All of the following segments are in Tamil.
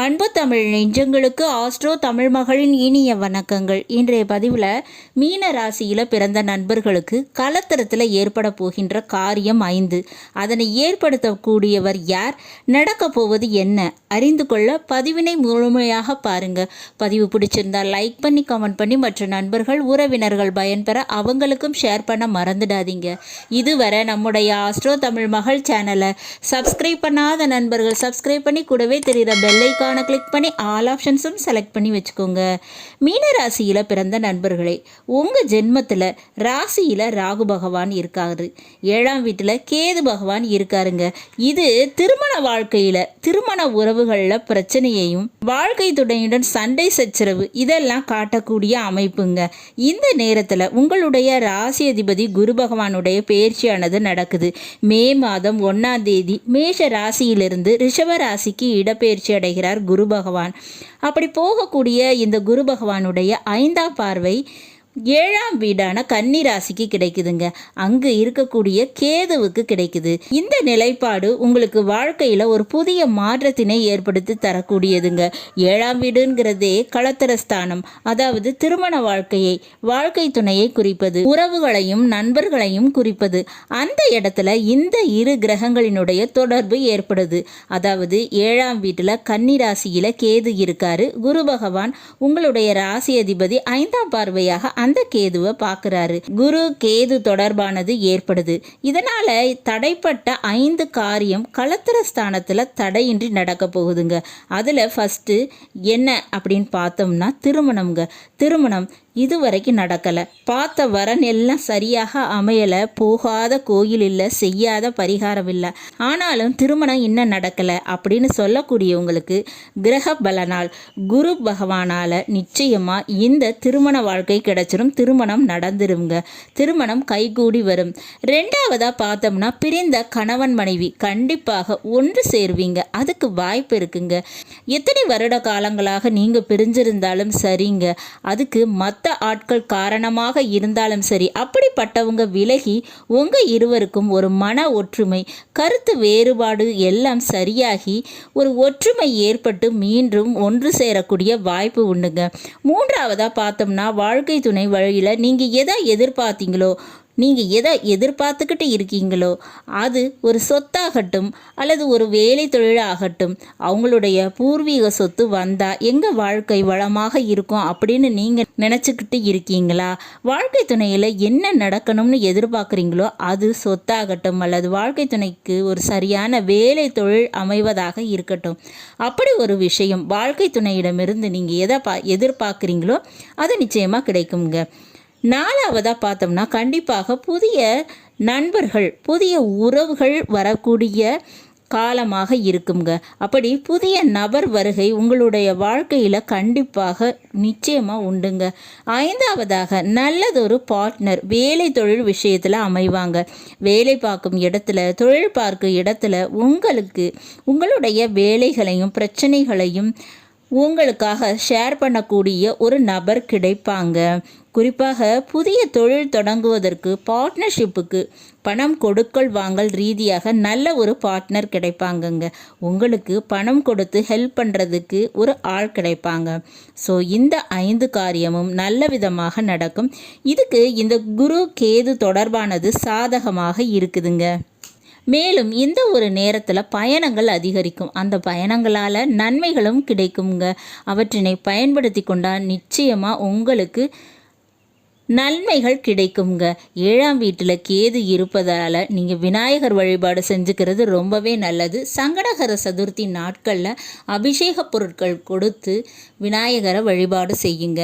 அன்பு தமிழ் நெஞ்சங்களுக்கு ஆஸ்ட்ரோ தமிழ் மகளின் இனிய வணக்கங்கள். இன்றைய பதிவில் மீன ராசியில் பிறந்த நண்பர்களுக்கு கலத்திரத்தில் ஏற்பட போகின்ற காரியம் ஐந்து. அதனை ஏற்படுத்தக்கூடியவர் யார்? நடக்க போவது என்ன? அறிந்து கொள்ள பதிவினை முழுமையாக பாருங்க. பதிவு பிடிச்சிருந்தா லைக் பண்ணி கமெண்ட் பண்ணி மற்ற நண்பர்கள் உறவினர்கள் பயன்பெற அவங்களுக்கும் ஷேர் பண்ண மறந்துடாதீங்க. இதுவரை நம்முடைய ஆஸ்ட்ரோ தமிழ் மகள் சேனலை சப்ஸ்கிரைப் பண்ணாத நண்பர்கள் சப்ஸ்கிரைப் பண்ணி கூடவே தெரிகிற பெல்லை ஐக்கானை கிளிக் பண்ணி ஆல் ஆப்ஷன்ஸும் செலக்ட் பண்ணி வச்சுக்கோங்க. மீன ராசியில் பிறந்த நண்பர்களே உங்கள் ஜென்மத்தில் ராசியில் ராகு பகவான் இருக்காரு. ஏழாம் வீட்டில் கேது பகவான் இருக்காருங்க. இது திருமண வாழ்க்கையில் திருமண உறவுகளில் பிரச்சனையையும் வாழ்க்கை துணையுடன் சண்டை சச்சரவு இதெல்லாம் காட்டக்கூடிய அமைப்புங்க. இந்த நேரத்தில் உங்களுடைய ராசி அதிபதி குரு பகவானுடைய பயிற்சியானது நடக்குது. மே மாதம் ஒன்றாம் தேதி மேஷ ராசியிலிருந்து ரிஷப ராசிக்கு இடப்பெயர்ச்சி அடைகிறார். இருக்கிறார் குரு பகவான். அப்படி போகக்கூடிய இந்த குரு பகவானுடைய ஐந்தாம் பார்வை ஏழாம் வீடான கன்னி ராசிக்கு கிடைக்குதுங்க. அங்கு இருக்கக்கூடிய கேதுவுக்கு கிடைக்குது. இந்த நிலைப்பாடு உங்களுக்கு வாழ்க்கையில் ஒரு புதிய மாற்றத்தினை ஏற்படுத்தி தரக்கூடியதுங்க. ஏழாம் வீடுங்கிறதே களத்திரஸ்தானம் அதாவது திருமண வாழ்க்கையை வாழ்க்கை துணையை குறிப்பது உறவுகளையும் நண்பர்களையும் குறிப்பது. அந்த இடத்துல இந்த இரு கிரகங்களினுடைய தொடர்பு ஏற்படுது. அதாவது ஏழாம் வீட்டில் கன்னி ராசியில் கேது இருக்காரு. குரு பகவான் உங்களுடைய ராசி அதிபதி ஐந்தாம் பார்வையாக அந்த கேதுவை பார்க்குறாரு. குரு கேது தொடர்பானது ஏற்படுது. இதனால தடைப்பட்ட ஐந்து காரியம் களத்திர ஸ்தானத்தில் தடையின்றி நடக்க போகுதுங்க. அதில் ஃபஸ்ட்டு என்ன அப்படின்னு பார்த்தோம்னா திருமணம்ங்க. திருமணம் இதுவரைக்கும் நடக்கலை. பார்த்த வரன் எல்லாம் சரியாக அமையலை. போகாத கோயில் இல்லை. செய்யாத பரிகாரம் இல்லை. ஆனாலும் திருமணம் இன்னும் நடக்கலை அப்படின்னு சொல்லக்கூடியவங்களுக்கு கிரக பலனால் குரு பகவானால் நிச்சயமாக இந்த திருமண வாழ்க்கை கிடைச்சிரும் திருமணம் நடந்துருங்க திருமணம் கைகூடி வரும். ரெண்டாவதாக பார்த்தோம்னா பிரிந்த கணவன் மனைவி கண்டிப்பாக ஒன்று சேருவீங்க. அதுக்கு வாய்ப்பு இருக்குங்க. எத்தனை வருட காலங்களாக நீங்கள் பிரிஞ்சிருந்தாலும் சரிங்க. அதுக்கு மற்ற மற்ற ஆட்கள் காரணமாக இருந்தாலும் சரி அப்படிப்பட்டவங்க விலகி உங்கள் இருவருக்கும் ஒரு மன ஒற்றுமை கருத்து வேறுபாடு எல்லாம் சரியாகி ஒரு ஒற்றுமை ஏற்பட்டு மீண்டும் ஒன்று சேரக்கூடிய வாய்ப்பு உண்டுங்க. மூன்றாவதாக பார்த்தோம்னா வாழ்க்கை துணை வழியில் நீங்கள் எதை எதிர்பார்த்தீங்களோ நீங்கள் எதை எதிர்பார்த்துக்கிட்டு இருக்கீங்களோ அது ஒரு சொத்தாகட்டும் அல்லது ஒரு வேலை தொழிலாகட்டும் அவங்களுடைய பூர்வீக சொத்து வந்தால் எங்கள் வாழ்க்கை வளமாக இருக்கும் அப்படின்னு நீங்கள் நினச்சிக்கிட்டு இருக்கீங்களா? வாழ்க்கை துணையில் என்ன நடக்கணும்னு எதிர்பார்க்குறீங்களோ அது சொத்தாகட்டும் அல்லது வாழ்க்கை துணைக்கு ஒரு சரியான வேலை தொழில் அமைவதாக இருக்கட்டும். அப்படி ஒரு விஷயம் வாழ்க்கை துணையிடமிருந்து நீங்கள் எதை பா எதிர்பார்க்குறீங்களோ அது நிச்சயமாக கிடைக்குங்க நாலாவதாக பார்த்தோம்னா கண்டிப்பாக புதிய நண்பர்கள் புதிய உறவுகள் வரக்கூடிய காலமாக இருக்குங்க. அப்படி புதிய நபர் வருகை உங்களுடைய வாழ்க்கையில் கண்டிப்பாக நிச்சயமாக உண்டுங்க. ஐந்தாவதாக நல்லதொரு பார்ட்னர் வேலை தொழில் விஷயத்தில் அமைவாங்க. வேலை பார்க்கும் இடத்துல தொழில் பார்க்கும் இடத்துல உங்களுக்கு உங்களுடைய வேலைகளையும் பிரச்சனைகளையும் உங்களுக்காக ஷேர் பண்ணக்கூடிய ஒரு நபர் கிடைப்பாங்க. குறிப்பாக புதிய தொழில் தொடங்குவதற்கு பார்ட்னர்ஷிப்புக்கு பணம் கொடுக்கல் வாங்கல் ரீதியாக நல்ல ஒரு பார்ட்னர் கிடைப்பாங்கங்க. உங்களுக்கு பணம் கொடுத்து ஹெல்ப் பண்ணுறதுக்கு ஒரு ஆள் கிடைப்பாங்க. ஸோ இந்த ஐந்து காரியமும் நல்ல விதமாக நடக்கும். இதுக்கு இந்த குரு கேது தொடர்பானது சாதகமாக இருக்குதுங்க. மேலும் இந்த ஒரு நேரத்தில் பயணங்கள் அதிகரிக்கும். அந்த பயணங்களால் நன்மைகளும் கிடைக்குங்க. அவற்றினை பயன்படுத்தி கொண்டால் நிச்சயமாக உங்களுக்கு நன்மைகள் கிடைக்குங்க ஏழாம் வீட்டில் கேது இருப்பதால் நீங்கள் விநாயகர் வழிபாடு செஞ்சுக்கிறது ரொம்பவே நல்லது. சங்கடகர சதுர்த்தி நாட்களில் அபிஷேக பொருட்கள் கொடுத்து விநாயகரை வழிபாடு செய்யுங்க.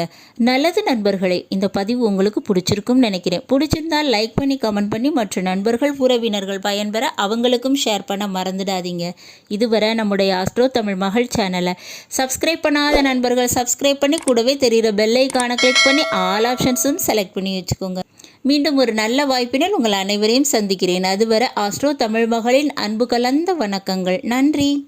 நல்லது நண்பர்களே இந்த பதிவு உங்களுக்கு பிடிச்சிருக்கும்னு நினைக்கிறேன். பிடிச்சிருந்தால் லைக் பண்ணி கமெண்ட் பண்ணி மற்ற நண்பர்கள் உறவினர்கள் பயன்பெற அவங்களுக்கும் ஷேர் பண்ண மறந்துடாதீங்க. இதுவரை நம்முடைய ஆஸ்ட்ரோ தமிழ் மகள் சேனலை சப்ஸ்கிரைப் பண்ணாத நண்பர்கள் சப்ஸ்கிரைப் பண்ணி கூடவே தெரிகிற பெல்லைக்கான கிளிக் பண்ணி ஆல் ஆப்ஷன்ஸும் செலக்ட் பண்ணி வச்சுக்கோங்க. மீண்டும் ஒரு நல்ல வாய்ப்பினால் உங்கள் அனைவரையும் சந்திக்கிறேன். அதுவரை ஆஸ்ட்ரோ தமிழ் மகளின் அன்பு கலந்த வணக்கங்கள். நன்றி.